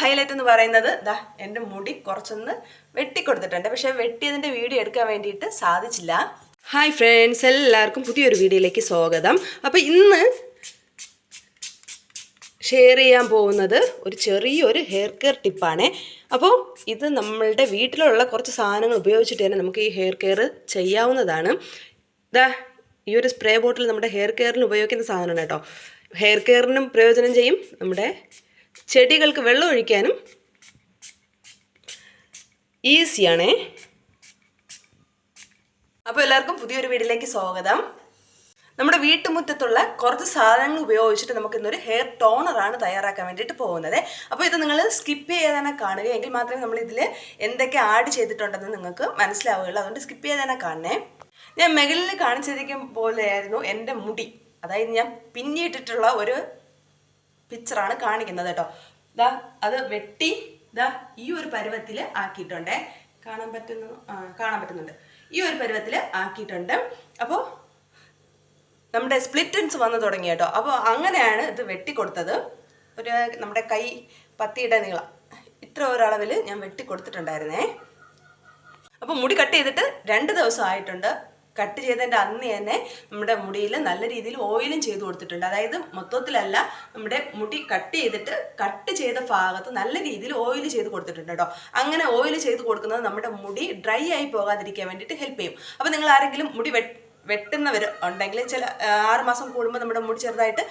Highlight എന്ന് പറയുന്നത് ദാ എന്റെ മുടി കുറച്ചൊന്ന് വെട്ടിക്കൊടുത്തിട്ടുണ്ട്. പക്ഷേ വെട്ടിയതിന്റെ വീഡിയോ എടുക്കാൻ വേണ്ടിയിട്ട് സാധിച്ചില്ല. ഹായ് ഫ്രണ്ട്സ് എല്ലാവർക്കും പുതിയൊരു വീഡിയോയിലേക്ക് സ്വാഗതം. അപ്പോൾ ഇന്ന് ഷെയർ ചെയ്യാൻ പോകുന്നത് ഒരു ചെറിയൊരു ഹെയർ കെയർ ടിപ്പാണ് അപ്പോൾ ഇത് നമ്മളുടെ വീട്ടിലുള്ള കുറച്ച് സാധനങ്ങൾ ഉപയോഗിച്ചിട്ട് തന്നെ നമുക്ക് ഈ ഹെയർ കെയർ ചെയ്യാവുന്നതാണ്. ദാ ഈ ഒരു സ്പ്രേ ബോട്ടിൽ നമ്മുടെ ഹെയർ കെയറിന് ഉപയോഗിക്കുന്ന സാധനമാണ് കേട്ടോ. ഹെയർ കെയറിനും പ്രയോജനം ചെയ്യും നമ്മുടെ ചെടികൾക്ക് വെള്ളം ഒഴിക്കാനും ഈസിയാണേ. അപ്പോൾ എല്ലാവർക്കും പുതിയൊരു വീഡിയോയിലേക്ക് സ്വാഗതം. നമ്മുടെ വീട്ടുമുറ്റത്തുള്ള കുറച്ച് സാധനങ്ങൾ ഉപയോഗിച്ചിട്ട് നമുക്ക് ഇന്നൊരു ഹെയർ ടോണറാണ് തയ്യാറാക്കാൻ വേണ്ടിയിട്ട് പോകുന്നത്. അപ്പോൾ ഇത് നിങ്ങൾ സ്കിപ്പ് ചെയ്യാതെ കാണുക. എങ്കിൽ മാത്രമേ നമ്മൾ ഇതിൽ എന്തൊക്കെ ആഡ് ചെയ്തിട്ടുണ്ടെന്ന് നിങ്ങൾക്ക് മനസ്സിലാവുകയുള്ളൂ. അതുകൊണ്ട് സ്കിപ്പ് ചെയ്യാതെ കാണണേ. ഞാൻ മുകളിൽ കാണിച്ചിരിക്കും പോലെയായിരുന്നു എന്റെ മുടി. അതായത് ഞാൻ പിന്നിയിട്ടിട്ടുള്ള ഒരു പിക്ചറാണ് കാണിക്കുന്നത് കേട്ടോ. ദാ അത് വെട്ടി ദാ ഈ ഒരു പരുവത്തിൽ ആക്കിയിട്ടുണ്ടേ. കാണാൻ പറ്റുന്നു കാണാൻ പറ്റുന്നുണ്ട്. ഈ ഒരു പരുവത്തിൽ ആക്കിയിട്ടുണ്ട്. അപ്പോൾ നമ്മുടെ സ്പ്ലിറ്റൻസ് വന്നു തുടങ്ങി കേട്ടോ. അപ്പോൾ അങ്ങനെയാണ് ഇത് വെട്ടിക്കൊടുത്തത്. ഒരു നമ്മുടെ കൈ പത്തിയുടെ നീളം. ഇത്ര ഒരളവിൽ ഞാൻ വെട്ടിക്കൊടുത്തിട്ടുണ്ടായിരുന്നേ. അപ്പോൾ മുടി കട്ട് ചെയ്തിട്ട് രണ്ട് ദിവസം ആയിട്ടുണ്ട് കട്ട് ചെയ്തതിന്റെ അന്ന് തന്നെ നമ്മുടെ മുടിയിൽ നല്ല രീതിയിൽ ഓയിലും ചെയ്ത് കൊടുത്തിട്ടുണ്ട്. അതായത് മൊത്തത്തിലല്ല നമ്മുടെ മുടി കട്ട് ചെയ്തിട്ട് കട്ട് ചെയ്ത ഭാഗത്ത് നല്ല രീതിയിൽ ഓയിൽ ചെയ്ത് കൊടുത്തിട്ടുണ്ട് കേട്ടോ. അങ്ങനെ ഓയിൽ ചെയ്ത് കൊടുക്കുന്നത് നമ്മുടെ മുടി ഡ്രൈ ആയി പോകാതിരിക്കാൻ വേണ്ടിയിട്ട് ഹെൽപ്പ് ചെയ്യും. അപ്പോൾ നിങ്ങൾ ആരെങ്കിലും മുടി വെട്ടുന്നവർ ഉണ്ടെങ്കിൽ ചില ആറുമാസം ആറ് മാസം കൂടുമ്പോൾ നമ്മുടെ മുടി ചെറുതായിട്ട്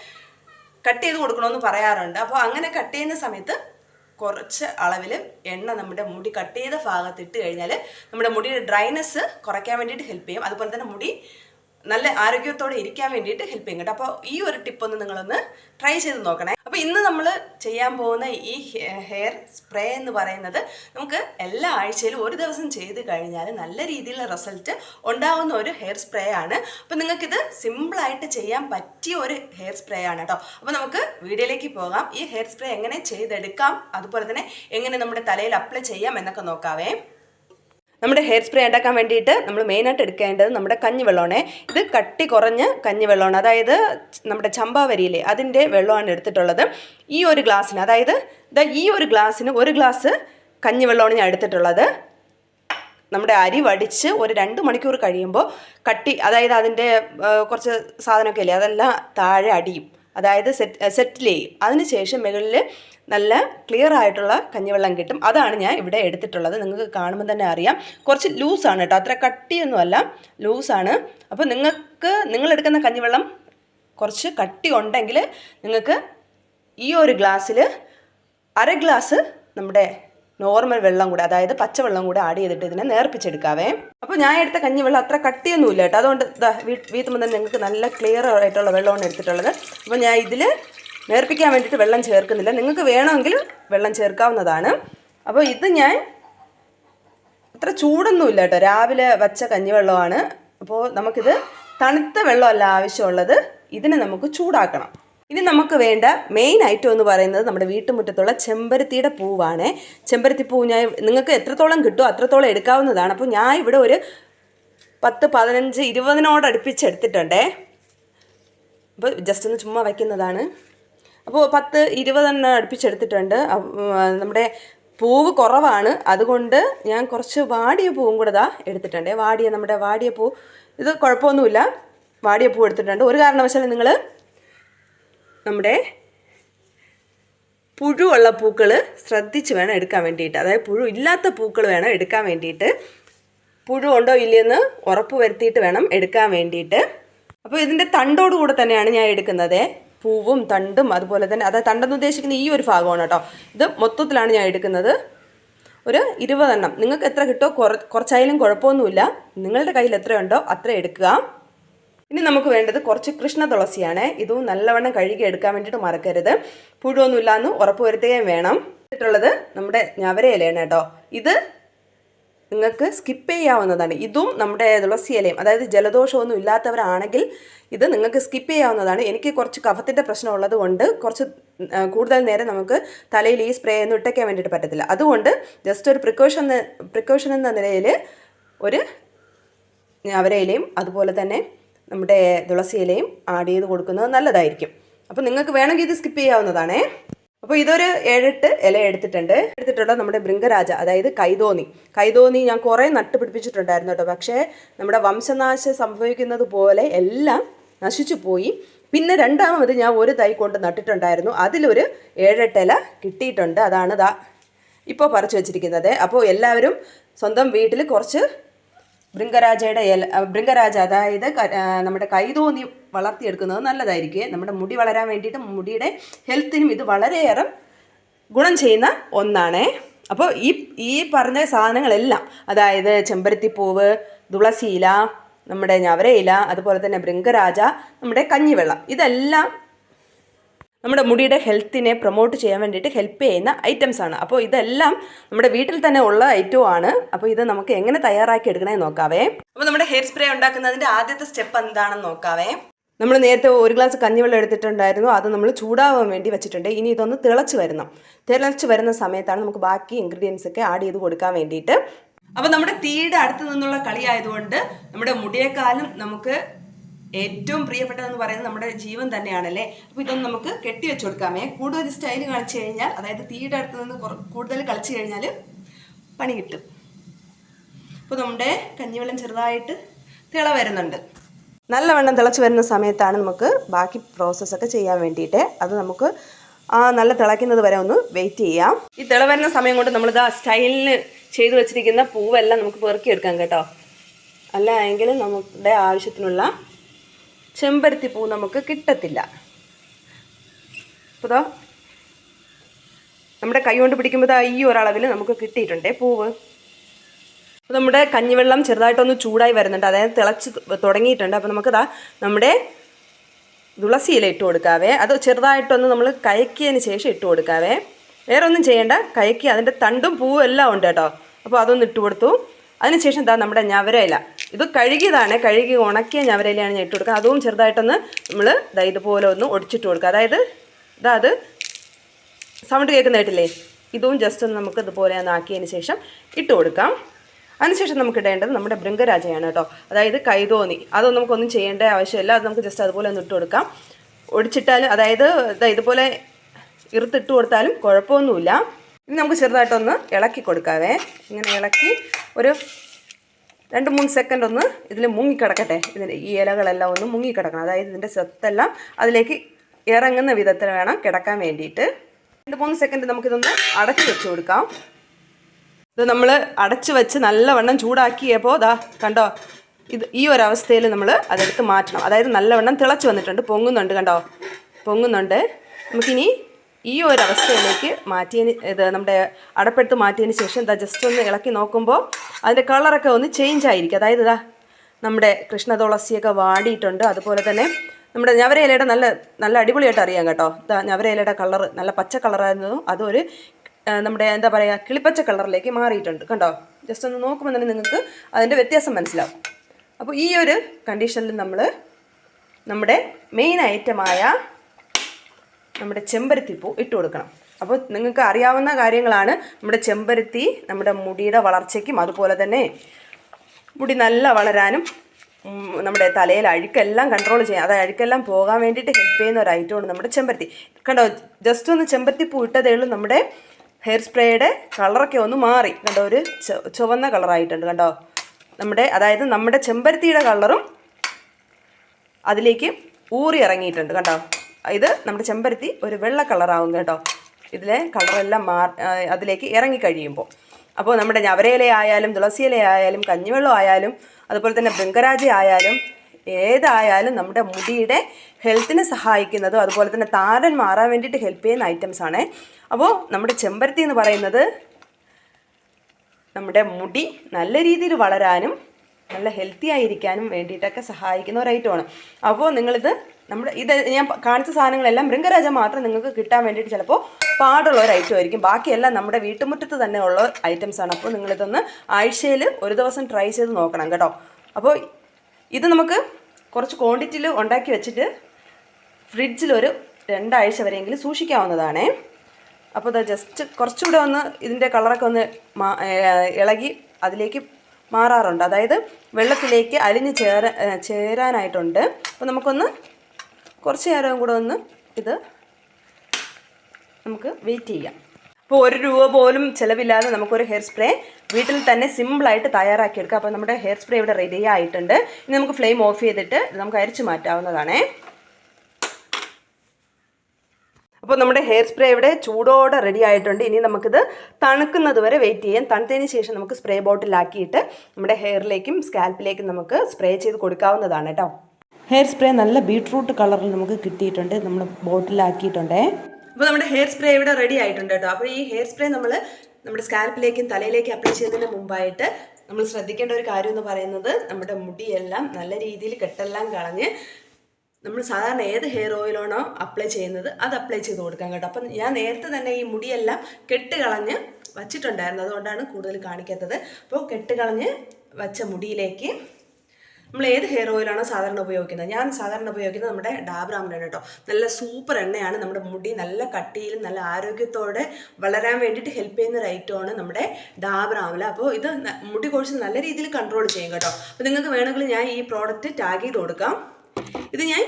കട്ട് ചെയ്ത് കൊടുക്കണമെന്ന് പറയാറുണ്ട്. അപ്പോൾ അങ്ങനെ കട്ട് ചെയ്യുന്ന സമയത്ത് കുറച്ച് അളവിൽ എണ്ണ നമ്മുടെ മുടി കട്ട് ചെയ്ത ഭാഗത്ത് ഇട്ട് കഴിഞ്ഞാൽ നമ്മുടെ മുടിയുടെ ഡ്രൈനെസ് കുറയ്ക്കാൻ വേണ്ടിയിട്ട് ഹെൽപ്പ് ചെയ്യും. അതുപോലെ തന്നെ മുടി നല്ല ആരോഗ്യത്തോടെ ഇരിക്കാൻ വേണ്ടിയിട്ട് ഹെൽപ്പ് ചെയ്യും കേട്ടോ അപ്പോൾ ഈ ഒരു ടിപ്പ് ഒന്ന് നിങ്ങളൊന്ന് ട്രൈ ചെയ്ത് നോക്കണേ. അപ്പോൾ ഇന്ന് നമ്മൾ ചെയ്യാൻ പോകുന്ന ഈ ഹെയർ സ്പ്രേ എന്ന് പറയുന്നത് നമുക്ക് എല്ലാ ആഴ്ചയിലും ഒരു ദിവസം ചെയ്ത് കഴിഞ്ഞാൽ നല്ല രീതിയിലുള്ള റിസൾട്ട് ഉണ്ടാവുന്ന ഒരു ഹെയർ സ്പ്രേ ആണ്. അപ്പോൾ നിങ്ങൾക്കിത് സിമ്പിളായിട്ട് ചെയ്യാൻ പറ്റിയ ഒരു ഹെയർ സ്പ്രേ ആണ് കേട്ടോ. അപ്പോൾ നമുക്ക് വീഡിയോയിലേക്ക് പോകാം. ഈ ഹെയർ സ്പ്രേ എങ്ങനെ ചെയ്തെടുക്കാം? അതുപോലെ തന്നെ എങ്ങനെ നമ്മുടെ തലയിൽ അപ്ലൈ ചെയ്യാം എന്നൊക്കെ നോക്കാവേ. നമ്മുടെ ഹെയർ സ്പ്രേ ഉണ്ടാക്കാൻ വേണ്ടിയിട്ട് നമ്മൾ മെയിനായിട്ട് എടുക്കേണ്ടത് നമ്മുടെ കഞ്ഞിവെള്ളമാണ്. ഇത് കട്ടി കുറഞ്ഞ കഞ്ഞിവെള്ളമാണ്. അതായത് നമ്മുടെ ചമ്പാവരിയിലെ അതിന്റെ വെള്ളമാണ് എടുത്തിട്ടുള്ളത്. ഈ ഒരു ഗ്ലാസ്സിന് അതായത് ഈ ഒരു ഗ്ലാസ്സിന് ഒരു ഗ്ലാസ് കഞ്ഞിവെള്ളമാണ് ഞാൻ എടുത്തിട്ടുള്ളത്. നമ്മുടെ അരി വടിച്ച് ഒരു രണ്ട് മണിക്കൂർ കഴിയുമ്പോൾ കട്ടി അതായത് അതിന്റെ കുറച്ച് സാധനമൊക്കെ ഇല്ലേ അതെല്ലാം താഴെ അടിയും. അതായത് സെറ്റ് സെറ്റിൽ ചെയ്യും. അതിനുശേഷം മുകളിൽ നല്ല ക്ലിയർ ആയിട്ടുള്ള കഞ്ഞിവെള്ളം കിട്ടും. അതാണ് ഞാൻ ഇവിടെ എടുത്തിട്ടുള്ളത്. നിങ്ങൾക്ക് കാണുമ്പോൾ തന്നെ അറിയാം. കുറച്ച് ലൂസാണ് കേട്ടോ അത്ര കട്ടിയൊന്നുമല്ല ലൂസാണ് അപ്പോൾ നിങ്ങൾക്ക് നിങ്ങളെടുക്കുന്ന കഞ്ഞിവെള്ളം കുറച്ച് കട്ടി ഉണ്ടെങ്കിൽ നിങ്ങൾക്ക് ഈ ഒരു ഗ്ലാസ്സിൽ അര ഗ്ലാസ് നമ്മുടെ നോർമൽ വെള്ളം കൂടെ അതായത് പച്ചവെള്ളം കൂടെ ആഡ് ചെയ്തിട്ട് ഇതിനെ നേർപ്പിച്ചെടുക്കാവേ. അപ്പോൾ ഞാൻ എടുത്ത കഞ്ഞിവെള്ളം അത്ര കട്ടിയൊന്നുമില്ല കേട്ടോ. അതുകൊണ്ട് ദാ വീ- വീത്തുമ്പോൾ തന്നെ നിങ്ങൾക്ക് നല്ല ക്ലിയർ ആയിട്ടുള്ള വെള്ളമാണ് എടുത്തിട്ടുള്ളത്. അപ്പോൾ ഞാൻ ഇതിൽ നേർപ്പിക്കാൻ വേണ്ടിയിട്ട് വെള്ളം ചേർക്കുന്നില്ല. നിങ്ങൾക്ക് വേണമെങ്കിൽ വെള്ളം ചേർക്കാവുന്നതാണ്. അപ്പോൾ ഇത് ഞാൻ അത്ര ചൂടൊന്നുമില്ല കേട്ടോ. രാവിലെ വച്ച കഞ്ഞിവെള്ളമാണ്. അപ്പോൾ നമുക്കിത് തണുത്ത വെള്ളമല്ല ആവശ്യമുള്ളത്. ഇതിനെ നമുക്ക് ചൂടാക്കണം. ഇനി നമുക്ക് വേണ്ട മെയിൻ ഐറ്റം എന്ന് പറയുന്നത് നമ്മുടെ വീട്ടുമുറ്റത്തുള്ള ചെമ്പരത്തിയുടെ പൂവാണ്. ചെമ്പരത്തി പൂ ഞാൻ നിങ്ങൾക്ക് എത്രത്തോളം കിട്ടുമോ അത്രത്തോളം എടുക്കാവുന്നതാണ്. അപ്പോൾ ഞാൻ ഇവിടെ ഒരു പത്ത് പതിനഞ്ച് ഇരുപതിനോട് എടുത്തിട്ടുണ്ടേ അപ്പോൾ ജസ്റ്റ് ഒന്ന് ചുമ്മാ വയ്ക്കുന്നതാണ്. അപ്പോൾ പത്ത് ഇരുപതെണ്ണം അടുപ്പിച്ചെടുത്തിട്ടുണ്ട്. നമ്മുടെ പൂവ് കുറവാണ്. അതുകൊണ്ട് ഞാൻ കുറച്ച് വാടിയ പൂവും കൂടെ ഇതാ എടുത്തിട്ടുണ്ട്. വാടിയ നമ്മുടെ വാടിയ പൂ ഇത് കുഴപ്പമൊന്നുമില്ല. വാടിയ പൂ എടുത്തിട്ടുണ്ട്. ഒരു കാരണവശാലും നിങ്ങൾ നമ്മുടെ പുഴുവുള്ള പൂക്കൾ ശ്രദ്ധിച്ച് വേണം എടുക്കാൻ വേണ്ടിയിട്ട്. അതായത് പുഴു ഇല്ലാത്ത പൂക്കൾ വേണം എടുക്കാൻ വേണ്ടിയിട്ട്. പുഴു ഉണ്ടോ ഇല്ലയെന്ന് ഉറപ്പ് വരുത്തിയിട്ട് വേണം എടുക്കാൻ വേണ്ടിയിട്ട്. അപ്പോൾ ഇതിന്റെ തണ്ടോട് കൂടെ തന്നെയാണ് ഞാൻ എടുക്കുന്നത്. പൂവും തണ്ടും അതുപോലെ തന്നെ അതായത് തണ്ടെന്ന് ഉദ്ദേശിക്കുന്ന ഈ ഒരു ഭാഗമാണ് കേട്ടോ. ഇത് മൊത്തത്തിലാണ് ഞാൻ എടുക്കുന്നത്. ഒരു ഇരുപതെണ്ണം. നിങ്ങൾക്ക് എത്ര കിട്ടോ കുറ കുറച്ചായാലും കുഴപ്പമൊന്നുമില്ല. നിങ്ങളുടെ കയ്യിൽ എത്രയുണ്ടോ അത്ര എടുക്കുക. ഇനി നമുക്ക് വേണ്ടത് കുറച്ച് കൃഷ്ണ തുളസിയാണ്. ഇതും നല്ലവണ്ണം കഴുകി എടുക്കാൻ വേണ്ടിയിട്ട് മറക്കരുത്. പുഴുവൊന്നും ഇല്ലാന്ന് ഉറപ്പ് വരുത്തുകയും വേണം. എന്നിട്ടുള്ളത് നമ്മുടെ ഞവര ഇലയാണ് കേട്ടോ. ഇത് നിങ്ങൾക്ക് സ്കിപ്പ് ചെയ്യാവുന്നതാണ്. ഇതും നമ്മുടെ തുളസി ഇലയും. അതായത് ജലദോഷമൊന്നും ഇല്ലാത്തവരാണെങ്കിൽ ഇത് നിങ്ങൾക്ക് സ്കിപ്പ് ചെയ്യാവുന്നതാണ്. എനിക്ക് കുറച്ച് കഫത്തിന്റെ പ്രശ്നം ഉള്ളത് കൊണ്ട് കുറച്ച് കൂടുതൽ നേരം നമുക്ക് തലയിൽ ഈ സ്പ്രേ ഒന്നും ഇട്ടയ്ക്കാൻ വേണ്ടിയിട്ട് പറ്റത്തില്ല. അതുകൊണ്ട് ജസ്റ്റ് ഒരു പ്രിക്കോഷൻ പ്രിക്കോഷൻ എന്ന നിലയിൽ ഒരു അവരയിലെയും അതുപോലെ തന്നെ നമ്മുടെ തുളസി ഇലയും ആഡ് ചെയ്ത് കൊടുക്കുന്നത് നല്ലതായിരിക്കും. അപ്പോൾ നിങ്ങൾക്ക് വേണമെങ്കിൽ ഇത് സ്കിപ്പ് ചെയ്യാവുന്നതാണേ. അപ്പോൾ ഇതൊരു ഏഴെട്ട് ഇല എടുത്തിട്ടുണ്ട്. എടുത്തിട്ടുള്ള നമ്മുടെ ബൃംഗരാജ അതായത് കൈതോന്നി. കൈതോന്നി ഞാൻ കുറേ നട്ട് പിടിപ്പിച്ചിട്ടുണ്ടായിരുന്നു കേട്ടോ. പക്ഷേ നമ്മുടെ വംശനാശം സംഭവിക്കുന്നത് പോലെ എല്ലാം നശിച്ചു പോയി. പിന്നെ രണ്ടാമത് ഞാൻ ഒരു തൈ കൊണ്ട് നട്ടിട്ടുണ്ടായിരുന്നു. അതിലൊരു ഏഴെട്ട് ഇല കിട്ടിയിട്ടുണ്ട്. അതാണ് ദാ ഇപ്പോൾ പറിച്ചു വെച്ചിരിക്കുന്നത്. അപ്പോൾ എല്ലാവരും സ്വന്തം വീട്ടിൽ കുറച്ച് ബൃങ്കരാജയുടെ ഇല ഭൃംഗരാജ അതായത് നമ്മുടെ കൈതോന്നി വളർത്തിയെടുക്കുന്നത് നല്ലതായിരിക്കും. നമ്മുടെ മുടി വളരാൻ വേണ്ടിയിട്ട് മുടിയുടെ ഹെൽത്തിനും ഇത് വളരെയേറെ ഗുണം ചെയ്യുന്ന ഒന്നാണേ. അപ്പോൾ ഈ ഈ പറഞ്ഞ സാധനങ്ങളെല്ലാം അതായത് ചെമ്പരത്തിപ്പൂവ് തുളസിയില നമ്മുടെ ഞവരയില അതുപോലെ തന്നെ ഭൃംഗരാജ നമ്മുടെ കഞ്ഞിവെള്ളം ഇതെല്ലാം നമ്മുടെ മുടിയുടെ ഹെൽത്തിനെ പ്രൊമോട്ട് ചെയ്യാൻ വേണ്ടിയിട്ട് ഹെൽപ്പ് ചെയ്യുന്ന ഐറ്റംസ് ആണ്. അപ്പോൾ ഇതെല്ലാം നമ്മുടെ വീട്ടിൽ തന്നെ ഉള്ള ഐറ്റവും ആണ്. അപ്പോൾ ഇത് നമുക്ക് എങ്ങനെ തയ്യാറാക്കി എടുക്കണേ നോക്കാവേ. അപ്പോൾ നമ്മുടെ ഹെയർ സ്പ്രേ ഉണ്ടാക്കുന്നതിന്റെ ആദ്യത്തെ സ്റ്റെപ്പ് എന്താണെന്ന് നോക്കാവേ. നമ്മൾ നേരത്തെ ഒരു ഗ്ലാസ് കഞ്ഞിവെള്ളം എടുത്തിട്ടുണ്ടായിരുന്നു. അത് നമ്മൾ ചൂടാവാൻ വേണ്ടി വെച്ചിട്ടുണ്ട്. ഇനി ഇതൊന്ന് തിളച്ച് വരണം. തിളച്ച് വരുന്ന സമയത്താണ് നമുക്ക് ബാക്കി ഇൻഗ്രീഡിയൻസ് ഒക്കെ ആഡ് ചെയ്ത് കൊടുക്കാൻ വേണ്ടിയിട്ട്. അപ്പോൾ നമ്മുടെ തീയുടെ അടുത്ത് നിന്നുള്ള കളി ആയതുകൊണ്ട് നമ്മുടെ മുടിയേക്കാളും നമുക്ക് ഏറ്റവും പ്രിയപ്പെട്ടതെന്ന് പറയുന്നത് നമ്മുടെ ജീവൻ തന്നെയാണല്ലേ? അപ്പോൾ ഇതൊന്ന് നമുക്ക് കെട്ടി വെച്ച് കൊടുക്കാമേ. കൂടുതൽ സ്റ്റൈൽ കളിച്ചു കഴിഞ്ഞാൽ അതായത് തീയുടെ അടുത്ത് നിന്ന് കൂടുതൽ കളിച്ചു കഴിഞ്ഞാൽ പണി കിട്ടും. അപ്പോൾ നമ്മുടെ കഞ്ഞിവെള്ളം ചെറുതായിട്ട് തിള വരുന്നുണ്ട്. നല്ലവണ്ണം തിളച്ച് വരുന്ന സമയത്താണ് നമുക്ക് ബാക്കി പ്രോസസ്സൊക്കെ ചെയ്യാൻ വേണ്ടിയിട്ട് അത് നമുക്ക് നല്ല തിളയ്ക്കുന്നത് വരെ ഒന്ന് വെയിറ്റ് ചെയ്യാം. ഈ തിള വരുന്ന സമയം കൊണ്ട് നമ്മളിത് ആ സ്റ്റൈലിന് ചെയ്തു വെച്ചിരിക്കുന്ന പൂവെല്ലാം നമുക്ക് പെറുക്കിയെടുക്കാം കേട്ടോ. അല്ല എങ്കിൽ നമ്മുടെ ആവശ്യത്തിനുള്ള ചെമ്പരത്തി പൂ നമുക്ക് കിട്ടത്തില്ല. അപ്പോൾ നമ്മുടെ കൈ കൊണ്ട് പിടിക്കുമ്പോൾ ഈ ഒരളവിൽ നമുക്ക് കിട്ടിയിട്ടുണ്ടേ പൂവ്. അപ്പോൾ നമ്മുടെ കഞ്ഞിവെള്ളം ചെറുതായിട്ടൊന്ന് ചൂടായി വരുന്നുണ്ട്. അതായത് തിളച്ച് തുടങ്ങിയിട്ടുണ്ട്. അപ്പോൾ നമുക്കിതാ നമ്മുടെ തുളസി ഇല ഇട്ട് കൊടുക്കാവേ. അത് ചെറുതായിട്ടൊന്ന് നമ്മൾ കയക്കിയതിന് ശേഷം ഇട്ട് കൊടുക്കാവേ. വേറെ ഒന്നും ചെയ്യേണ്ട. കയക്കി അതിന്റെ തണ്ടും പൂവും എല്ലാം ഉണ്ട് കേട്ടോ. അപ്പോൾ അതൊന്ന് ഇട്ട് കൊടുത്തു. അതിനുശേഷം ഇതാ നമ്മുടെ ഞവര ഇല. ഇത് കഴുകിയതാണ്. കഴുകി ഉണക്കിയ ഞവരയിലാണ് ഞാൻ ഇട്ട് കൊടുക്കുക അതും ചെറുതായിട്ടൊന്ന് നമ്മൾ ഇതാ ഇതുപോലെ ഒന്ന് ഒടിച്ചിട്ട് കൊടുക്കുക. അതായത് ഇതാ അത് സൗണ്ട് കേൾക്കുന്നതായിട്ടില്ലേ ഇതും ജസ്റ്റ് ഒന്ന് നമുക്ക് ഇതുപോലെ ഒന്ന് ആക്കിയതിന് ശേഷം ഇട്ട് കൊടുക്കാം. അതിനുശേഷം നമുക്ക് ഇടേണ്ടത് നമ്മുടെ ബൃംഗരാജയാണ് കേട്ടോ. അതായത് കൈതോന്നി. അതൊന്നും നമുക്കൊന്നും ചെയ്യേണ്ട ആവശ്യമില്ല. അത് നമുക്ക് ജസ്റ്റ് അതുപോലെ ഒന്ന് ഇട്ട് കൊടുക്കാം. ഒടിച്ചിട്ടാലും അതായത് ഇതുപോലെ ഇറുത്തിട്ട് കൊടുത്താലും കുഴപ്പമൊന്നുമില്ല. ഇനി നമുക്ക് ചെറുതായിട്ടൊന്ന് ഇളക്കി കൊടുക്കാവേ. ഇങ്ങനെ ഇളക്കി ഒരു രണ്ട് മൂന്ന് സെക്കൻഡ് ഒന്ന് ഇതിൽ മുങ്ങിക്കിടക്കട്ടെ. ഇതിന്റെ ഈ ഇലകളെല്ലാം ഒന്ന് മുങ്ങിക്കിടക്കണം. അതായത് ഇതിന്റെ സ്വത്തെല്ലാം അതിലേക്ക് ഇറങ്ങുന്ന വിധത്തിൽ വേണം കിടക്കാൻ വേണ്ടിയിട്ട്. രണ്ട് മൂന്ന് സെക്കൻഡ് നമുക്കിതൊന്ന് അടച്ചു വെച്ച് കൊടുക്കാം. ഇത് നമ്മൾ അടച്ചു വെച്ച് നല്ലവണ്ണം ചൂടാക്കിയപ്പോൾ ദാ കണ്ടോ ഇത് ഈ ഒരു അവസ്ഥയിൽ നമ്മൾ അതെടുത്ത് മാറ്റണം. അതായത് നല്ലവണ്ണം തിളച്ച് വന്നിട്ടുണ്ട് പൊങ്ങുന്നുണ്ട് കണ്ടോ? പൊങ്ങുന്നുണ്ട്. നമുക്കിനി ഈ ഒരു അവസ്ഥയിലേക്ക് മാറ്റിയതിന് ഇത് നമ്മുടെ അടപ്പെടുത്ത് മാറ്റിയതിന് ശേഷം ഇതാ ജസ്റ്റ് ഒന്ന് ഇളക്കി നോക്കുമ്പോൾ അതിന്റെ കളറൊക്കെ ഒന്ന് ചേഞ്ച് ആയിരിക്കും. അതായത് ഇതാ നമ്മുടെ കൃഷ്ണ തുളസിയൊക്കെ വാടിയിട്ടുണ്ട്. അതുപോലെ തന്നെ നമ്മുടെ ഞവരയിലയുടെ നല്ല നല്ല അടിപൊളിയായിട്ട് അറിയാം കേട്ടോ. ഇതാ ഞവരയിലയുടെ കളർ നല്ല പച്ച കളറായിരുന്നു അതൊരു നമ്മുടെ എന്താ പറയുക കിളിപ്പച്ച കളറിലേക്ക് മാറിയിട്ടുണ്ട് കണ്ടോ? ജസ്റ്റ് ഒന്ന് നോക്കുമ്പോൾ തന്നെ നിങ്ങൾക്ക് അതിന്റെ വ്യത്യാസം മനസ്സിലാവും. അപ്പോൾ ഈ ഒരു കണ്ടീഷനിൽ നമ്മൾ നമ്മുടെ മെയിൻ ഐറ്റമായ നമ്മുടെ ചെമ്പരത്തിപ്പൂ ഇട്ട് കൊടുക്കണം. അപ്പോൾ നിങ്ങൾക്ക് അറിയാവുന്ന കാര്യങ്ങളാണ് നമ്മുടെ ചെമ്പരത്തി നമ്മുടെ മുടിയുടെ വളർച്ചയ്ക്കും അതുപോലെ തന്നെ മുടി നല്ല വളരാനും നമ്മുടെ തലയിൽ അഴുക്കെല്ലാം കൺട്രോൾ ചെയ്യാം അതായത് അഴുക്കെല്ലാം പോകാൻ വേണ്ടിയിട്ട് ഹെൽപ്പ് ചെയ്യുന്ന ഒരു ഐറ്റമാണ് നമ്മുടെ ചെമ്പരത്തി. കണ്ടോ ജസ്റ്റ് ഒന്ന് ചെമ്പരത്തി പൂ ഇട്ടതേ ഉള്ളൂ. നമ്മുടെ ഹെയർ സ്പ്രേയുടെ കളറൊക്കെ ഒന്ന് മാറി. കണ്ടോ ഒരു ചുവന്ന കളറായിട്ടുണ്ട് കണ്ടോ. നമ്മുടെ അതായത് നമ്മുടെ ചെമ്പരത്തിയുടെ കളറും അതിലേക്ക് ഊറി ഇറങ്ങിയിട്ടുണ്ട് കണ്ടോ. ഇത് നമ്മുടെ ചെമ്പരത്തി ഒരു വെള്ള കളറാവും കേട്ടോ. ഇതിലെ കളറെല്ലാം മാ അതിലേക്ക് ഇറങ്ങി കഴിയുമ്പോൾ. അപ്പോൾ നമ്മുടെ ഞവരയില ആയാലും തുളസിയില ആയാലും കഞ്ഞിവെള്ളം ആയാലും അതുപോലെ തന്നെ ബൃങ്കരാജ ആയാലും ഏതായാലും നമ്മുടെ മുടിയുടെ ഹെൽത്തിനെ സഹായിക്കുന്നതും അതുപോലെ തന്നെ താരൻ മാറാൻ വേണ്ടിയിട്ട് ഹെൽപ്പ് ചെയ്യുന്ന ഐറ്റംസ് ആണ്. അപ്പോൾ നമ്മുടെ ചെമ്പരത്തി എന്ന് പറയുന്നത് നമ്മുടെ മുടി നല്ല രീതിയിൽ വളരാനും നല്ല ഹെൽത്തി ആയിരിക്കാനും വേണ്ടിയിട്ടൊക്കെ സഹായിക്കുന്ന ഒരു ഐറ്റമാണ് അപ്പോൾ നിങ്ങളിത് നമ്മുടെ ഇത് ഞാൻ കാണിച്ച സാധനങ്ങളെല്ലാം മൃഗരാജ മാത്രം നിങ്ങൾക്ക് കിട്ടാൻ വേണ്ടിയിട്ട് ചിലപ്പോൾ പാടുള്ള ഒരു ഐറ്റം ആയിരിക്കും. ബാക്കിയെല്ലാം നമ്മുടെ വീട്ടുമുറ്റത്ത് തന്നെ ഉള്ള ഐറ്റംസ് ആണ്. അപ്പോൾ നിങ്ങളിതൊന്ന് ആഴ്ചയിൽ ഒരു ദിവസം ട്രൈ ചെയ്ത് നോക്കണം കേട്ടോ. അപ്പോൾ ഇത് നമുക്ക് കുറച്ച് ക്വാണ്ടിറ്റിയിൽ ഉണ്ടാക്കി വെച്ചിട്ട് ഫ്രിഡ്ജിൽ ഒരു രണ്ടാഴ്ച വരെയെങ്കിലും സൂക്ഷിക്കാവുന്നതാണേ. അപ്പോൾ ഇത് ജസ്റ്റ് കുറച്ചുകൂടെ ഒന്ന് ഇതിന്റെ കളറൊക്കെ ഒന്ന് ഇളകി അതിലേക്ക് മാറാറുണ്ട്. അതായത് വെള്ളത്തിലേക്ക് അലിഞ്ഞ് ചേര ഏ, ചേരാനായിട്ടുണ്ട്. അപ്പോൾ നമുക്കൊന്ന് കുറച്ച് നേരം കൂടെ ഒന്ന് ഇത് നമുക്ക് വെയിറ്റ് ചെയ്യാം. അപ്പോൾ ഒരു രൂപ പോലും ചിലവില്ലാതെ നമുക്കൊരു ഹെയർ സ്പ്രേ വീട്ടിൽ തന്നെ സിമ്പിളായിട്ട് തയ്യാറാക്കിയെടുക്കാം. അപ്പോൾ നമ്മുടെ ഹെയർ സ്പ്രേ ഇവിടെ റെഡി ആയിട്ടുണ്ട്. ഇനി നമുക്ക് ഫ്ലെയിം ഓഫ് ചെയ്തിട്ട് നമുക്ക് അരിച്ചു മാറ്റാവുന്നതാണേ. അപ്പോൾ നമ്മുടെ ഹെയർ സ്പ്രേ ഇവിടെ ചൂടോടെ റെഡി ആയിട്ടുണ്ട്. ഇനി നമുക്കിത് തണുക്കുന്നത് വരെ വെയിറ്റ് ചെയ്യാം. തണുത്തതിന് ശേഷം നമുക്ക് സ്പ്രേ ബോട്ടിലാക്കിയിട്ട് നമ്മുടെ ഹെയറിലേക്കും സ്കാൽപ്പിലേക്കും നമുക്ക് സ്പ്രേ ചെയ്ത് കൊടുക്കാവുന്നതാണ് കേട്ടോ. ഹെയർ സ്പ്രേ നല്ല ബീട്രൂട്ട് കളറിൽ നമുക്ക് കിട്ടിയിട്ടുണ്ട് നമ്മൾ ബോട്ടിലാക്കിയിട്ടുണ്ടേ. അപ്പോൾ നമ്മുടെ ഹെയർ സ്പ്രേ ഇവിടെ റെഡി ആയിട്ടുണ്ട് കേട്ടോ. അപ്പോൾ ഈ ഹെയർ സ്പ്രേ നമ്മൾ നമ്മുടെ സ്കാൽപ്പിലേക്കും തലയിലേക്കും അപ്ലൈ ചെയ്യുന്നതിന് മുമ്പായിട്ട് നമ്മൾ ശ്രദ്ധിക്കേണ്ട ഒരു കാര്യം എന്ന് പറയുന്നത് നമ്മുടെ മുടിയെല്ലാം നല്ല രീതിയിൽ കെട്ടെല്ലാം കളഞ്ഞ് നമ്മൾ സാധാരണ ഏത് ഹെയർ ഓയിലാണോ അപ്ലൈ ചെയ്യുന്നത് അത് അപ്ലൈ ചെയ്ത് കൊടുക്കാം കേട്ടോ. അപ്പം ഞാൻ നേരത്തെ തന്നെ ഈ മുടിയെല്ലാം കെട്ട് കളഞ്ഞ് വച്ചിട്ടുണ്ടായിരുന്നു. അതുകൊണ്ടാണ് കൂടുതൽ കാണിക്കാത്തത്. അപ്പോൾ കെട്ട് കളഞ്ഞ് വച്ച മുടിയിലേക്ക് നമ്മൾ ഏത് ഹെയർ ഓയിലാണ് സാധാരണ ഉപയോഗിക്കുന്നത്? ഞാൻ സാധാരണ ഉപയോഗിക്കുന്നത് നമ്മുടെ ഡാബ്രാമിനാണ് കേട്ടോ നല്ല സൂപ്പർ എണ്ണയാണ്. നമ്മുടെ മുടി നല്ല കട്ടിയിലും നല്ല ആരോഗ്യത്തോടെ വളരാൻ വേണ്ടിയിട്ട് ഹെൽപ്പ് ചെയ്യുന്ന ഒരു ഐറ്റമാണ് നമ്മുടെ ഡാബ്രാമില അപ്പോൾ ഇത് മുടി കൊഴിച്ച് നല്ല രീതിയിൽ കൺട്രോൾ ചെയ്യും കേട്ടോ. അപ്പോൾ നിങ്ങൾക്ക് വേണമെങ്കിൽ ഞാൻ ഈ പ്രോഡക്റ്റ് ടാഗ് ചെയ്ത് കൊടുക്കാം. ഇത് ഞാൻ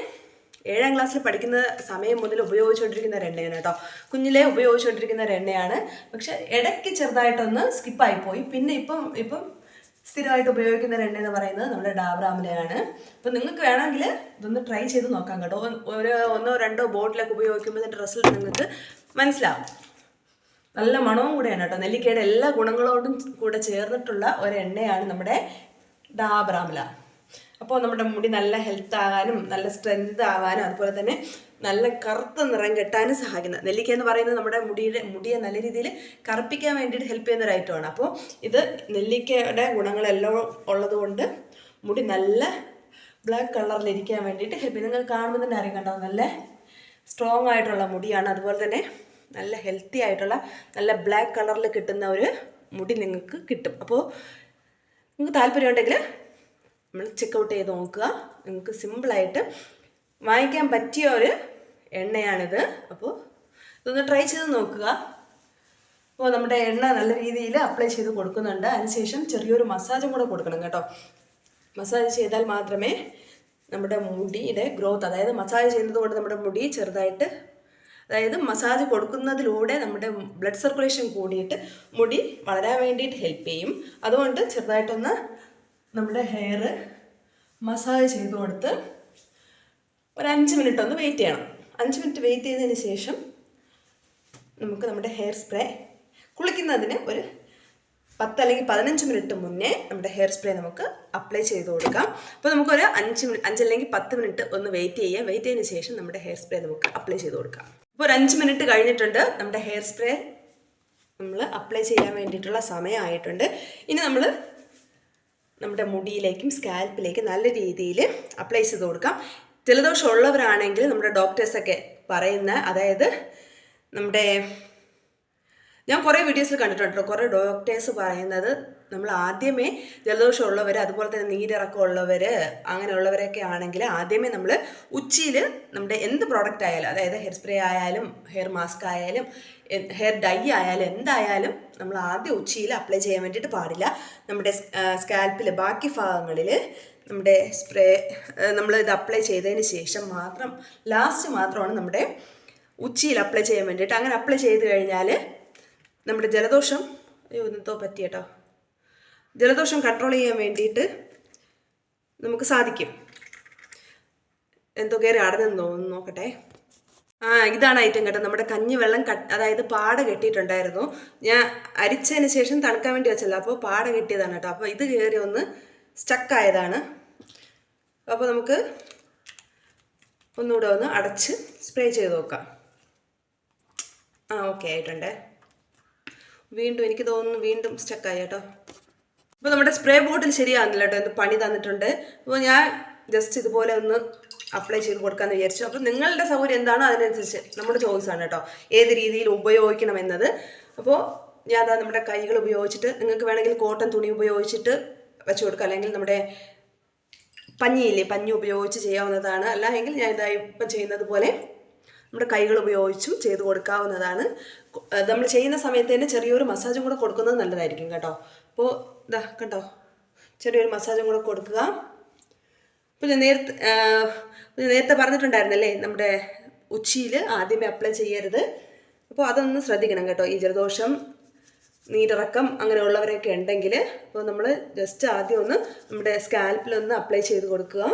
ഏഴാം ക്ലാസ്സിൽ പഠിക്കുന്ന സമയം മുതൽ ഉപയോഗിച്ചുകൊണ്ടിരിക്കുന്ന ഒരു എണ്ണയാണ് കേട്ടോ കുഞ്ഞിലെ ഉപയോഗിച്ചുകൊണ്ടിരിക്കുന്ന ഒരു എണ്ണയാണ്. പക്ഷെ ഇടയ്ക്ക് ചെറുതായിട്ടൊന്ന് സ്കിപ്പായി പോയി. പിന്നെ ഇപ്പം ഇപ്പം സ്ഥിരമായിട്ട് ഉപയോഗിക്കുന്ന ഒരു എണ്ണ എന്ന് പറയുന്നത് നമ്മുടെ ഡാബ്രാമിലയാണ്. അപ്പം നിങ്ങൾക്ക് വേണമെങ്കിൽ ഇതൊന്ന് ട്രൈ ചെയ്ത് നോക്കാം കേട്ടോ. ഒരു ഒന്നോ രണ്ടോ ബോട്ടിലൊക്കെ ഉപയോഗിക്കുമ്പോൾ ഇതിന്റെ റിസൾട്ട് നിങ്ങൾക്ക് മനസ്സിലാവും. നല്ല മണവും കൂടെയാണ് കേട്ടോ. നെല്ലിക്കയുടെ എല്ലാ ഗുണങ്ങളോടും കൂടെ ചേർന്നിട്ടുള്ള ഒരു എണ്ണയാണ് നമ്മുടെ ഡാബ്രാമില. അപ്പോൾ നമ്മുടെ മുടി നല്ല ഹെൽത്ത് ആകാനും നല്ല സ്ട്രെങ്ത് ആകാനും അതുപോലെ തന്നെ നല്ല കറുത്ത നിറം കെട്ടാനും സഹായിക്കുന്നത് നെല്ലിക്ക എന്ന് പറയുന്നത് നമ്മുടെ മുടിയുടെ മുടിയെ നല്ല രീതിയിൽ കറുപ്പിക്കാൻ വേണ്ടിയിട്ട് ഹെൽപ്പ് ചെയ്യുന്ന ഒരു ഐറ്റമാണ് അപ്പോൾ ഇത് നെല്ലിക്കയുടെ ഗുണങ്ങളെല്ലാം ഉള്ളതുകൊണ്ട് മുടി നല്ല ബ്ലാക്ക് കളറിൽ ഇരിക്കാൻ വേണ്ടിയിട്ട് ഹെൽപ്പ് ചെയ്യും നിങ്ങൾ കാണുമ്പോൾ തന്നെ അറിയാം കണ്ടോ? നല്ല സ്ട്രോങ് ആയിട്ടുള്ള മുടിയാണ്. അതുപോലെ തന്നെ നല്ല ഹെൽത്തി ആയിട്ടുള്ള നല്ല ബ്ലാക്ക് കളറിൽ കിട്ടുന്ന ഒരു മുടി നിങ്ങൾക്ക് കിട്ടും. അപ്പോൾ നിങ്ങൾക്ക് താല്പര്യമുണ്ടെങ്കിൽ നമ്മൾ ചെക്കൗട്ട് ചെയ്ത് നോക്കുക. നിങ്ങൾക്ക് സിമ്പിളായിട്ട് വാങ്ങിക്കാൻ പറ്റിയ ഒരു എണ്ണയാണിത്. അപ്പോൾ ഇതൊന്ന് ട്രൈ ചെയ്ത് നോക്കുക. അപ്പോൾ നമ്മുടെ എണ്ണ നല്ല രീതിയിൽ അപ്ലൈ ചെയ്ത് കൊടുക്കുന്നുണ്ട്. അതിനുശേഷം ചെറിയൊരു മസാജും കൂടെ കൊടുക്കണം കേട്ടോ. മസാജ് ചെയ്താൽ മാത്രമേ നമ്മുടെ മുടിയുടെ ഗ്രോത്ത് അതായത് മസാജ് ചെയ്യുന്നത് കൊണ്ട് നമ്മുടെ മുടി ചെറുതായിട്ട് അതായത് മസാജ് കൊടുക്കുന്നതിലൂടെ നമ്മുടെ ബ്ലഡ് സർക്കുലേഷൻ കൂടിയിട്ട് മുടി വളരാൻ വേണ്ടിയിട്ട് ഹെൽപ്പ് ചെയ്യും. അതുകൊണ്ട് ചെറുതായിട്ടൊന്ന് നമ്മുടെ ഹെയർ മസാജ് ചെയ്ത് കൊടുത്ത് ഒരു അഞ്ച് മിനിറ്റ് ഒന്ന് വെയിറ്റ് ചെയ്യണം. അഞ്ച് മിനിറ്റ് വെയിറ്റ് ചെയ്തതിന് ശേഷം നമുക്ക് നമ്മുടെ ഹെയർ സ്പ്രേ കുളിക്കുന്നതിന് ഒരു പത്ത് അല്ലെങ്കിൽ പതിനഞ്ച് മിനിറ്റ് മുന്നേ നമ്മുടെ ഹെയർ സ്പ്രേ നമുക്ക് അപ്ലൈ ചെയ്ത് കൊടുക്കാം. അപ്പോൾ നമുക്കൊരു അഞ്ച് മിനിറ്റ് അഞ്ച് അല്ലെങ്കിൽ പത്ത് മിനിറ്റ് ഒന്ന് വെയിറ്റ് ചെയ്യാം വെയിറ്റ് ചെയ്തതിന് ശേഷം നമ്മുടെ ഹെയർ സ്പ്രേ നമുക്ക് അപ്ലൈ ചെയ്ത് കൊടുക്കാം. അപ്പോൾ ഒരു അഞ്ച് മിനിറ്റ് കഴിഞ്ഞിട്ടുണ്ട്. നമ്മുടെ ഹെയർ സ്പ്രേ നമ്മൾ അപ്ലൈ ചെയ്യാൻ വേണ്ടിയിട്ടുള്ള സമയമായിട്ടുണ്ട്. ഇനി നമ്മൾ നമ്മുടെ മുടിയിലേക്കും സ്കാൽപ്പിലേക്കും നല്ല രീതിയിൽ അപ്ലൈ ചെയ്ത് കൊടുക്കാം. ജലദോഷം ഉള്ളവരാണെങ്കിൽ നമ്മുടെ ഡോക്ടേഴ്സൊക്കെ പറയുന്ന അതായത് നമ്മുടെ ഞാൻ കുറേ വീഡിയോസിൽ കണ്ടിട്ടുണ്ട് കുറേ ഡോക്ടേഴ്സ് പറയുന്നത് നമ്മൾ ആദ്യമേ ജലദോഷം ഉള്ളവർ അതുപോലെ തന്നെ നീരിറക്കം ഉള്ളവർ അങ്ങനെയുള്ളവരൊക്കെ ആണെങ്കിൽ ആദ്യമേ നമ്മൾ ഉച്ചയിൽ നമ്മുടെ എന്ത് പ്രോഡക്റ്റ് ആയാലും അതായത് ഹെയർ സ്പ്രേ ആയാലും ഹെയർ മാസ്ക് ആയാലും ഹെയർ ഡൈ ആയാലും എന്തായാലും നമ്മൾ ആദ്യം ഉച്ചയിൽ അപ്ലൈ ചെയ്യാൻ വേണ്ടിയിട്ട് പാടില്ല. നമ്മുടെ സ്കാൽപ്പിൽ ബാക്കി ഭാഗങ്ങളിൽ നമ്മുടെ സ്പ്രേ നമ്മൾ ഇത് അപ്ലൈ ചെയ്തതിന് ശേഷം മാത്രം ലാസ്റ്റ് മാത്രമാണ് നമ്മുടെ ഉച്ചിയിൽ അപ്ലൈ ചെയ്യാൻ വേണ്ടിയിട്ട്. അങ്ങനെ അപ്ലൈ ചെയ്ത് കഴിഞ്ഞാൽ നമ്മുടെ ജലദോഷം അയ്യോ എന്തോ പറ്റി കേട്ടോ. ജലദോഷം കൺട്രോൾ ചെയ്യാൻ വേണ്ടിയിട്ട് നമുക്ക് സാധിക്കും. എന്തോ കയറി അടഞ്ഞെന്ന് തോന്നുന്നു നോക്കട്ടെ. ആ ഇതാണ് ഐറ്റം കേട്ടോ. നമ്മുടെ കഞ്ഞി വെള്ളം കട്ട് അതായത് പാട കെട്ടിയിട്ടുണ്ടായിരുന്നു. ഞാൻ അരിച്ചതിന് ശേഷം തണുക്കാൻ വേണ്ടി വെച്ചല്ലോ അപ്പോൾ പാട കെട്ടിയതാണ് കേട്ടോ. അപ്പോൾ ഇത് കയറി ഒന്ന് സ്റ്റക്കായതാണ് അപ്പോൾ നമുക്ക് ഒന്നുകൂടെ ഒന്ന് അടച്ച് സ്പ്രേ ചെയ്ത് നോക്കാം. ആ ഓക്കെ ആയിട്ടുണ്ട്. വീണ്ടും എനിക്ക് തോന്നുന്നു വീണ്ടും സ്റ്റക്കായി കേട്ടോ. അപ്പോൾ നമ്മുടെ സ്പ്രേ ബോട്ടിൽ ശരിയാകുന്നില്ല കേട്ടോ. എന്ത് പണി തന്നിട്ടുണ്ട്. അപ്പോൾ ഞാൻ ജസ്റ്റ് ഇതുപോലെ ഒന്ന് അപ്ലൈ ചെയ്ത് കൊടുക്കാമെന്ന് വിചാരിച്ചു. അപ്പോൾ നിങ്ങളുടെ സൗകര്യം എന്താണോ അതിനനുസരിച്ച് നമ്മുടെ ചോയ്സാണ് കേട്ടോ. ഏത് രീതിയിൽ ഉപയോഗിക്കണം എന്നത്. അപ്പോൾ ഞാൻ നമ്മുടെ കൈകൾ ഉപയോഗിച്ചിട്ട് നിങ്ങൾക്ക് വേണമെങ്കിൽ കോട്ടൺ തുണി ഉപയോഗിച്ചിട്ട് വെച്ച് കൊടുക്കുക അല്ലെങ്കിൽ നമ്മുടെ പഞ്ഞിയില്ലേ? പഞ്ഞി ഉപയോഗിച്ച് ചെയ്യാവുന്നതാണ്. അല്ല എങ്കിൽ ഞാൻ ഇതായി ഇപ്പം ചെയ്യുന്നത് പോലെ നമ്മുടെ കൈകൾ ഉപയോഗിച്ചും ചെയ്ത് കൊടുക്കാവുന്നതാണ്. നമ്മൾ ചെയ്യുന്ന സമയത്ത് തന്നെ ചെറിയൊരു മസാജും കൂടെ കൊടുക്കുന്നത് നല്ലതായിരിക്കും കേട്ടോ. അപ്പോൾ ഇതാ കേട്ടോ ചെറിയൊരു മസാജും കൂടെ കൊടുക്കുക. ഞാൻ നേരത്തെ നേരത്തെ പറഞ്ഞിട്ടുണ്ടായിരുന്നല്ലേ നമ്മുടെ ഉച്ചിയിൽ ആദ്യമേ അപ്ലൈ ചെയ്യരുത്. അപ്പോൾ അതൊന്ന് ശ്രദ്ധിക്കണം കേട്ടോ. ഈ ജലദോഷം നീരിറക്കം അങ്ങനെയുള്ളവരൊക്കെ ഉണ്ടെങ്കിൽ അപ്പോൾ നമ്മൾ ജസ്റ്റ് ആദ്യം ഒന്ന് നമ്മുടെ സ്കാൽപ്പിലൊന്ന് അപ്ലൈ ചെയ്ത് കൊടുക്കുക.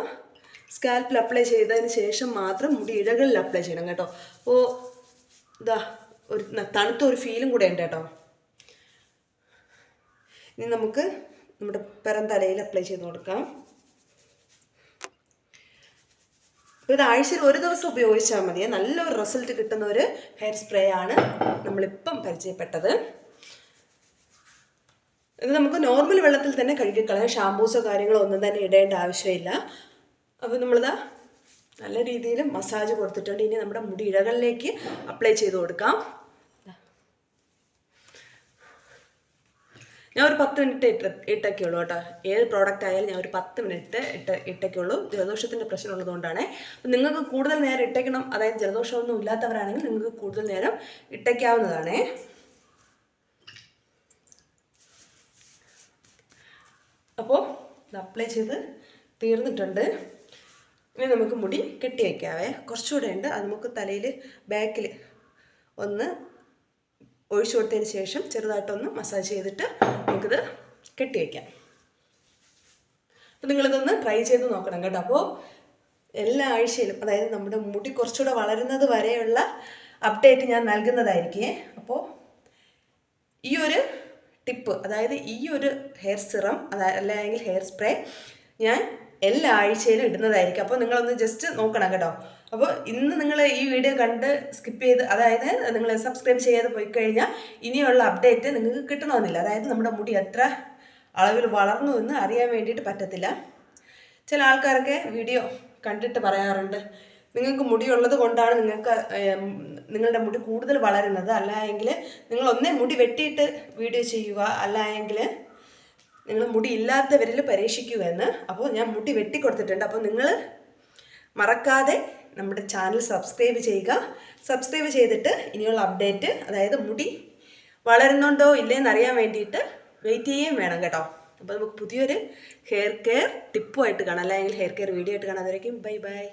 സ്കാൽപ്പിൽ അപ്ലൈ ചെയ്തതിന് ശേഷം മാത്രം മുടി ഇഴകളിൽ അപ്ലൈ ചെയ്യണം കേട്ടോ. അപ്പോൾ ഇതാ ഒരു തണുത്ത ഒരു ഫീലും കൂടെ ഉണ്ട് കേട്ടോ. ഇനി നമുക്ക് നമ്മുടെ പിറം തലയിൽ അപ്ലൈ ചെയ്ത് കൊടുക്കാം. അപ്പോൾ ഇത് ആഴ്ചയിൽ ഒരു ദിവസം ഉപയോഗിച്ചാൽ മതി. നല്ലൊരു റിസൾട്ട് കിട്ടുന്ന ഒരു ഹെയർ സ്പ്രേ ആണ് നമ്മളിപ്പം പരിചയപ്പെട്ടത്. ഇത് നമുക്ക് നോർമൽ വെള്ളത്തിൽ തന്നെ കഴുകിക്കളയാം. ഷാമ്പൂസോ കാര്യങ്ങളോ ഒന്നും തന്നെ ഇടേണ്ട ആവശ്യമില്ല. അപ്പോൾ നമ്മളിതാ നല്ല രീതിയിൽ മസാജ് കൊടുത്തിട്ടുണ്ട്. ഇനി നമ്മുടെ മുടി ഇഴകളിലേക്ക് അപ്ലൈ ചെയ്ത് കൊടുക്കാം. ഞാൻ ഒരു പത്ത് മിനിറ്റ് ഇട്ട് ഇട്ടൊക്കെ ഉള്ളൂ കേട്ടോ. ഏത് പ്രോഡക്റ്റ് ആയാലും ഞാൻ ഒരു പത്ത് മിനിറ്റ് ഇട്ട് ഇട്ടൊക്കെ ഉള്ളൂ. ജലദോഷത്തിന്റെ പ്രശ്നം ഉള്ളതുകൊണ്ടാണ്. അപ്പം നിങ്ങൾക്ക് കൂടുതൽ നേരം ഇട്ടേക്കണം. അതായത് ജലദോഷമൊന്നും ഇല്ലാത്തവരാണെങ്കിൽ നിങ്ങൾക്ക് കൂടുതൽ നേരം ഇട്ടയ്ക്കാവുന്നതാണേ അപ്പോൾ ഇത് അപ്ലൈ ചെയ്ത് തീർന്നിട്ടുണ്ട്. ഇനി നമുക്ക് മുടി കെട്ടി വയ്ക്കാവേ കുറച്ചുകൂടെ ഉണ്ട്. അത് നമുക്ക് തലയിൽ ബാക്കിൽ ഒന്ന് ഒഴിച്ചു കൊടുത്തതിന് ശേഷം ചെറുതായിട്ടൊന്ന് മസാജ് ചെയ്തിട്ട് നമുക്കിത് കെട്ടി വയ്ക്കാം അപ്പോൾ നിങ്ങളിതൊന്ന് ട്രൈ ചെയ്ത് നോക്കണം കേട്ടോ. അപ്പോൾ എല്ലാ ആഴ്ചയിലും അതായത് നമ്മുടെ മുടി കുറച്ചുകൂടെ വളരുന്നത് വരെയുള്ള അപ്ഡേറ്റ് ഞാൻ നൽകുന്നതായിരിക്കേ. അപ്പോൾ ഈ ഒരു ടിപ്പ്. അതായത് ഈ ഒരു ഹെയർ സിറം അല്ലെങ്കിൽ ഹെയർ സ്പ്രേ ഞാൻ എല്ലാ ആഴ്ചയിലും ഇടുന്നതായിരിക്കും. അപ്പോൾ നിങ്ങളൊന്ന് ജസ്റ്റ് നോക്കണം കേട്ടോ. അപ്പോൾ ഇന്ന് നിങ്ങൾ ഈ വീഡിയോ കണ്ട് സ്കിപ്പ് ചെയ്ത് അതായത് നിങ്ങൾ സബ്സ്ക്രൈബ് ചെയ്യാതെ പോയി കഴിഞ്ഞാൽ ഇനിയുള്ള അപ്ഡേറ്റ് നിങ്ങൾക്ക് കിട്ടണമെന്നില്ല. അതായത് നമ്മുടെ മുടി എത്ര അളവിൽ വളർന്നു എന്ന് അറിയാൻ വേണ്ടിയിട്ട് പറ്റത്തില്ല. ചില ആൾക്കാരൊക്കെ വീഡിയോ കണ്ടിട്ട് പറയാറുണ്ട്. നിങ്ങൾക്ക് മുടിയുള്ളത് കൊണ്ടാണ് നിങ്ങൾക്ക് നിങ്ങളുടെ മുടി കൂടുതൽ വളരുന്നത്. അല്ല എങ്കിൽ നിങ്ങൾ ഒന്നേ മുടി വെട്ടിയിട്ട് വീഡിയോ ചെയ്യുക. അല്ല എങ്കിൽ നിങ്ങൾ മുടി ഇല്ലാത്തവരിൽ പരീക്ഷിക്കുക എന്ന്. അപ്പോൾ ഞാൻ മുടി വെട്ടി കൊടുത്തിട്ടുണ്ട്. അപ്പോൾ നിങ്ങൾ മറക്കാതെ നമ്മുടെ ചാനൽ സബ്സ്ക്രൈബ് ചെയ്യുക. സബ്സ്ക്രൈബ് ചെയ്തിട്ട് ഇനിയുള്ള അപ്ഡേറ്റ് അതായത് മുടി വളരുന്നുണ്ടോ ഇല്ലേന്ന് അറിയാൻ വേണ്ടിയിട്ട് വെയിറ്റ് ചെയ്യുകയും വേണം കേട്ടോ. അപ്പോൾ നമുക്ക് പുതിയൊരു ഹെയർ കെയർ ടിപ്പുമായിട്ട് കാണാം. അല്ലെങ്കിൽ ഹെയർ കെയർ വീഡിയോ ആയിട്ട് കാണാം. അതുവരേക്കും ബൈ ബൈ.